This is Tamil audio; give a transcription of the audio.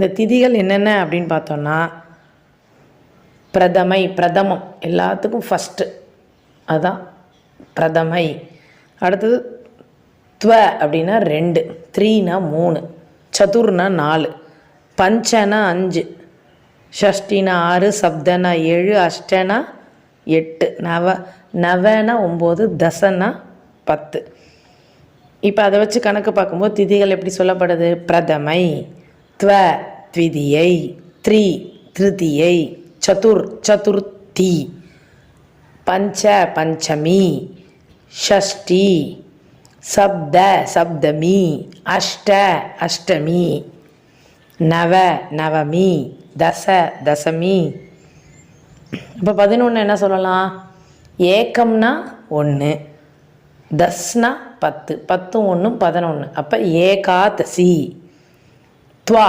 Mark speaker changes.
Speaker 1: இந்த திதிகள் என்னென்ன அப்படின்னு பார்த்தோம்னா பிரதமை பிரதமம் எல்லாத்துக்கும் ஃபஸ்ட்டு அதுதான் பிரதமை. அடுத்தது துவ அப்படின்னா ரெண்டு. த்ரீனா மூணு. சதுர்னா நாலு. பஞ்சனா அஞ்சு. ஷஷ்டினா ஆறு சப்தனா ஏழு அஷ்டனா எட்டு. நவ நவனா ஒம்பது தசனா பத்து. இப்போ அதை வச்சு கணக்கு பார்க்கும்போது திதிகள் எப்படி சொல்லப்படுது? பிரதமை. துவ த்விதியை த்ரீ திருதியை சதுர் சதுர்த்தி பஞ்ச பஞ்சமி ஷஷ்டி சப்த சப்தமி அஷ்ட அஷ்டமி நவ நவமி தச தசமி. இப்போ பதினொன்று என்ன சொல்லலாம்? ஏக்கம்னா ஒன்று தஸ்னா பத்து பத்தும் ஒன்றும் பதினொன்று அப்போ ஏகாதசி. துவா